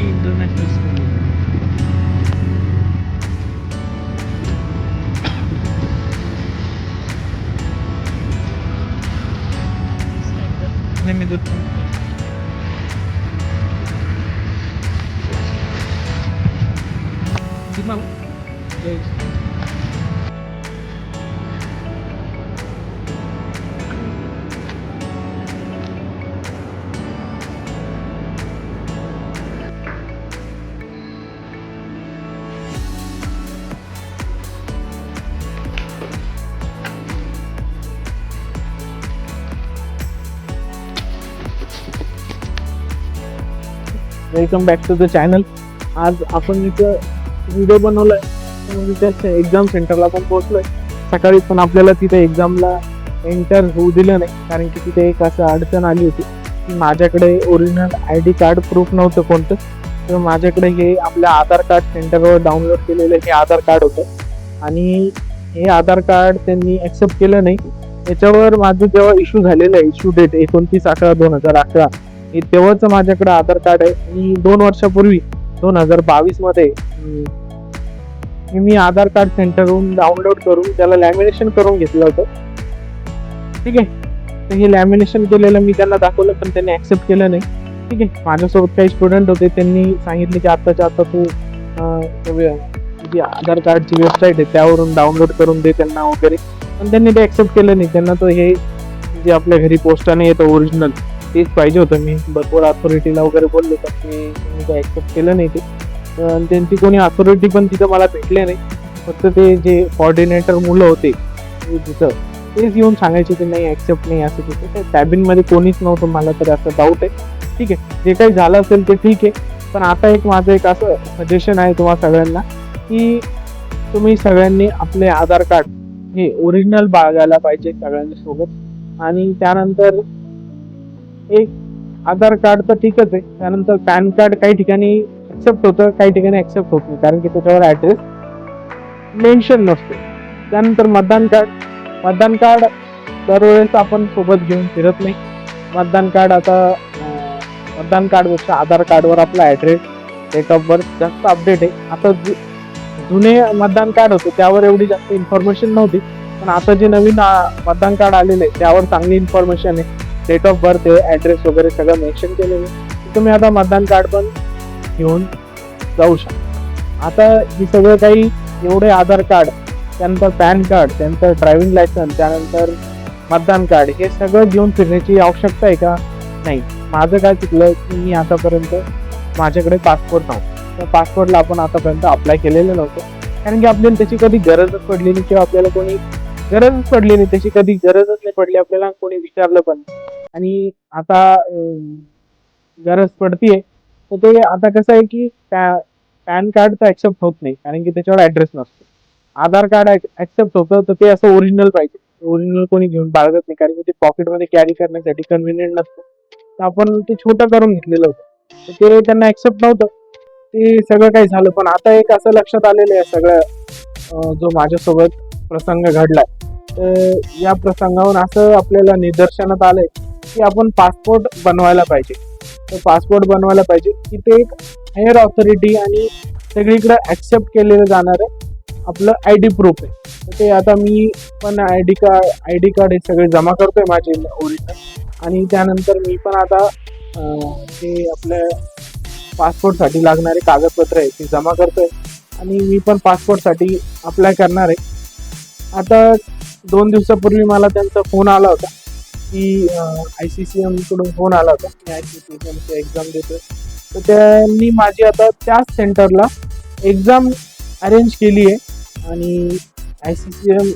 Practice केली नाही मी दूध पण किती मागू? जय. Welcome back to the channel आज आपण इथं व्हिडिओ बनवलाय. म्हणजे त्या एक्झाम सेंटरला पण पोहोचलोय. सकाळी पण आपल्याला तिथे एक्झामला एंटर होऊ दिलं नाही. कारण की तिथे एक असं अडचण आली होती की माझ्याकडे original I D card proof नव्हतं कोणतं. तर माझ्याकडे हे आपल्या आधार कार्ड सेंटरवर डाउनलोड केलेलं हे आधार कार्ड होतं. आणि हे आधार कार्ड त्यांनी ॲक्सेप्ट केलं नाही. याच्यावर माझं जेव्हा इश्यू झालेलं आहे इश्यू डेट एकोणतीस अकरा दोन हजार अकरा हे तेव्हाच माझ्याकडे आधार कार्ड आहे. आणि दोन वर्षापूर्वी दोन हजार बावीसमध्ये मी आधार कार्ड सेंटरवरून डाउनलोड करून त्याला लॅमिनेशन करून घेतलं होतं. ठीक आहे? तर हे लॅमिनेशन केलेलं मी त्यांना दाखवलं पण त्यांनी ऍक्सेप्ट केलं नाही. ठीक आहे? माझ्यासोबत काही स्टुडंट होते त्यांनी सांगितले की आत्ताच्या आता तू जी आधार कार्डची वेबसाईट आहे त्यावरून डाउनलोड करून दे त्यांना वगैरे. पण त्यांनी ते ऍक्सेप्ट केलं नाही. त्यांना तो हे जे आपल्या घरी पोस्टाने येतं ओरिजिनल तेच पाहिजे होतं मी. भरपूर अथॉरिटीला वगैरे बोललो तर ते मी काय ऍक्सेप्ट केलं नाही ते. आणि त्यांची कोणी अथॉरिटी पण तिथं मला भेटले नाही. फक्त ते जे कॉर्डिनेटर मुलं होते तिथं तेच येऊन सांगायचे की नाही ॲक्सेप्ट नाही असं तिथे त्या कॅबिनमध्ये कोणीच नव्हतं मला तर असं डाऊट आहे. ठीक आहे. जे काही झालं असेल ते ठीक आहे. पण आता एक माझं एक असं सजेशन आहे तुम्हाला सगळ्यांना की तुम्ही सगळ्यांनी आपले आधार कार्ड हे ओरिजिनल बाळगायला पाहिजे सगळ्यांच्या सोबत. आणि त्यानंतर एक आधार कार्ड तर ठीकच आहे. त्यानंतर पॅन कार्ड काही ठिकाणी ऍक्सेप्ट होतं काही ठिकाणी ऍक्सेप्ट होत नाही. कारण की त्याच्यावर ऍड्रेस मेन्शन नसतो. त्यानंतर मतदान कार्ड. मतदान कार्ड दरवेळेस आपण सोबत घेऊन फिरत नाही. मतदान कार्ड आता मतदान कार्डपेक्षा आधार कार्डवर आपला ॲड्रेस डेट ऑफ बर्थ जास्त अपडेट आहे. आता जु- जुने मतदान कार्ड होते त्यावर एवढी जास्त इन्फॉर्मेशन नव्हती. पण आता जे नवीन मतदान कार्ड आलेलं आहे त्यावर चांगली इन्फॉर्मेशन आहे. डेट ऑफ बर्थ आहे ॲड्रेस वगैरे सगळं मेन्शन केलेलं आहे. तुम्ही आता मतदान कार्ड पण घेऊन जाऊ शकता. आता हे सगळं काही एवढे आधार कार्ड त्यानंतर पॅन कार्ड त्यानंतर ड्रायव्हिंग लायसन्स त्यानंतर मतदान कार्ड हे सगळं घेऊन फिरण्याची आवश्यकता आहे का? नाही. माझं काय चुकलं की मी आतापर्यंत माझ्याकडे पासपोर्ट नव्हता. त्या पासपोर्टला आपण आतापर्यंत अप्लाय केलेलं नव्हतं. कारण की आपल्याला त्याची कधी गरजच पडली नाही किंवा आपल्याला कोणी गरजच पडली नाही त्याची कधी गरजच नाही पडली आपल्याला कोणी विचारलं पण नाही. आणि आता गरज पडतीये तर ते आता कसं आहे की पॅन कार्ड तर ऍक्सेप्ट होत नाही कारण की त्याच्यावर ऍड्रेस नसतो. आधार कार्ड ऍक्सेप्ट होतं तर ते असं ओरिजिनल पाहिजे. ओरिजिनल कोणी घेऊन बाळगत नाही कारण की ते पॉकेटमध्ये कॅरी करण्यासाठी कन्व्हिनियंट नसतं. तर आपण ते छोटं करून घेतलेलं होतं. तर ते त्यांना ऍक्सेप्ट नव्हतं. ते सगळं काही झालं पण आता एक असं लक्षात आलेलं आहे सगळं जो माझ्यासोबत प्रसंग घडलाय. तर या प्रसंगावरून असं आपल्याला निदर्शनात आलंय की आपण पासपोर्ट बनवायला पाहिजे. तर पासपोर्ट बनवायला पाहिजे. की ते एक हायर ऑथॉरिटी आणि सगळीकडे ॲक्सेप्ट केलेलं जाणारं आपलं आय डी प्रूफ आहे. तर ते आता मी पण I D card I D card हे सगळे जमा करतोय माझे ओरिजिनल आणि त्यानंतर मी पण आता ते आपल्या पासपोर्टसाठी लागणारे कागदपत्र आहे ते जमा करतोय. आणि मी पण पासपोर्टसाठी अप्लाय करणार आहे. आता दोन दिवसापूर्वी मला त्यांचा फोन आला होता. की आय सी सी एमकडून फोन आला होता मी आय सी सी एमची एक्झाम देतो तर त्यांनी माझी आता त्याच सेंटरला एक्झाम अरेंज केली आहे. आणि आय सी सी एम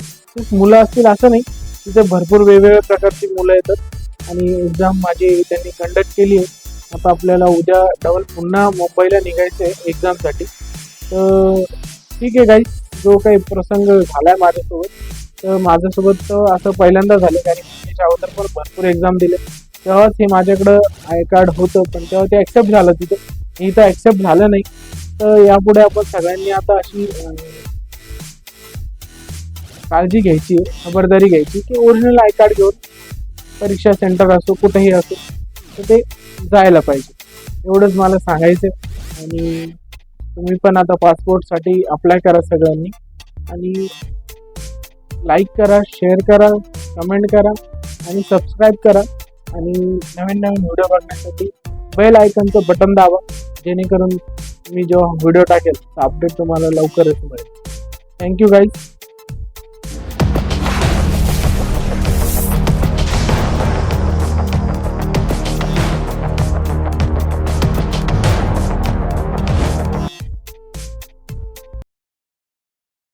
मुलं असतील असं नाही तिथे भरपूर वेगवेगळ्या प्रकारची मुलं येतात. आणि एक्झाम माझी त्यांनी कंडक्ट केली आहे. आता आपल्याला उद्या डबल पुन्हा मुंबईला निघायचं आहे एक्झामसाठी तर ठीक आहे काही जो काही प्रसंग झाला आहे माझ्यासोबत तर माझ्यासोबत असं पहिल्यांदा झालं कारण त्याच्या अगोदर पण भरपूर एक्झाम दिले. तेव्हाच हे माझ्याकडं आय कार्ड होतं पण तेव्हा ते ॲक्सेप्ट झालं तिथं. इथं ॲक्सेप्ट झालं नाही. तर यापुढे आपण सगळ्यांनी आता अशी काळजी घ्यायची खबरदारी घ्यायची की ओरिजिनल आय कार्ड घेऊन परीक्षा सेंटर असो कुठेही असो तर ते जायला पाहिजे. एवढंच मला सांगायचं आणि तुम्ही पण आता पासपोर्टसाठी अप्लाय करा सगळ्यांनी. आणि लाईक करा शेअर करा कमेंट करा आणि सबस्क्राईब करा. आणि नवीन नवीन व्हिडिओ बघण्यासाठी बेल आयकनचं बटन दाबा जेणेकरून मी जेव्हा व्हिडिओ टाकेल तर अपडेट तुम्हाला लवकरच मिळेल. Thank you guys